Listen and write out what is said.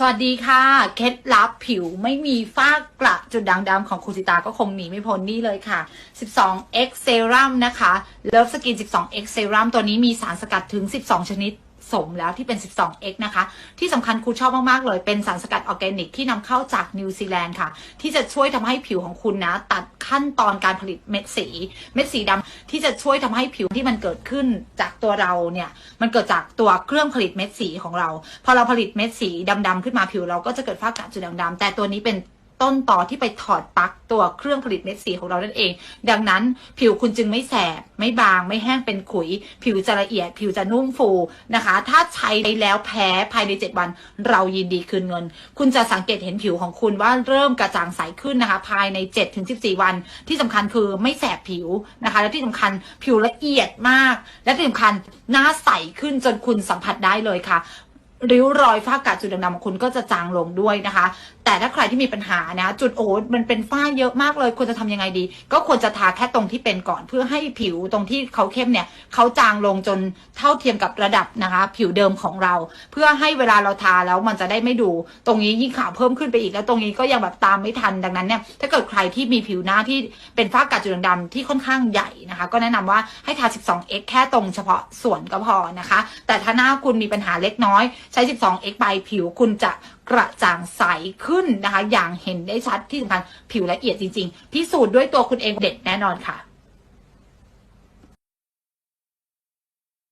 สวัสดีค่ะ เคล็ดลับผิวไม่มีฝ้ากระจุดด่างดำของคุณสิตาก็คงหนีไม่พ้นนี่เลยค่ะ 12x Serum นะคะ Love Skin 12x Serum ตัวนี้มีสารสกัดถึง 12 ชนิด สมแล้วที่เป็น 12x นะคะ ที่สำคัญครูชอบมาก ๆ เลยเป็นสารสกัดออร์แกนิกที่นำเข้าจากนิวซีแลนด์ค่ะ ที่จะช่วยทำให้ผิวของคุณนะ ตัดขั้นตอนการผลิตเม็ดสี เม็ดสีดำที่จะช่วยทำให้ผิวที่มันเกิดขึ้นจากตัวเราเนี่ย มันเกิดจากตัวเครื่องผลิตเม็ดสีของเรา พอเราผลิตเม็ดสีดำๆขึ้นมาผิวเราก็จะเกิดฝ้ากระจุดด่างดำแต่ตัวนี้เป็น ต้นต่อที่ไปถอดปลั๊กตัวเครื่องผลิตเม็ดสีของเรานั่นเอง ดังนั้นผิวคุณจึงไม่แสบ ไม่บาง ไม่แห้งเป็นขุย ผิวจะละเอียด ผิวจะนุ่มฟูนะคะ ถ้าใช้แล้วแพ้ภายใน 7 วัน เรายินดีคืนเงิน คุณจะสังเกตเห็นผิวของคุณว่าเริ่มกระจ่างใสขึ้นนะคะ ภายใน 7-14 วัน ที่สำคัญคือไม่แสบผิวนะคะ และที่สำคัญผิวละเอียดมาก และที่สำคัญหน้าใสขึ้นจนคุณสัมผัสได้เลยค่ะ ริ้วรอยฝ้ากระจุดด่างๆของคุณก็จะจางลงด้วยนะคะ แต่ถ้าใครที่มีปัญหานะ จุดโอ้มันเป็นฝ้าเยอะมากเลย ควรจะทำยังไงดี ก็ควรจะทาแค่ตรงที่เป็นก่อนเพื่อให้ผิวตรงที่เขาเข้มเนี่ยเขาจางลงจนเท่าเทียมกับระดับนะคะ ผิวเดิมของเรา เพื่อให้เวลาเราทาแล้วมันจะได้ไม่ดู ตรงนี้ยิ่งขาวเพิ่มขึ้นไปอีกแล้วตรงนี้ก็ยังแบบตามไม่ทันดังนั้นเนี่ยถ้าเกิดใครที่มีผิวหน้าที่เป็นฝ้ากระจุดด่างดำที่ค่อนข้างใหญ่นะคะ ก็แนะนำว่าให้ทา 12x แค่ตรงเฉพาะส่วนก็พอนะคะ แต่ถ้าหน้าคุณมีปัญหาเล็กน้อยช้ 12x ไปผิวคุณจะกระจ่างใสขึ้นนะคะ อย่างเห็นได้ชัดที่สำคัญผิวละเอียดจริง ๆ พิสูจน์ด้วยตัวคุณเองเด็ดแน่นอนค่ะ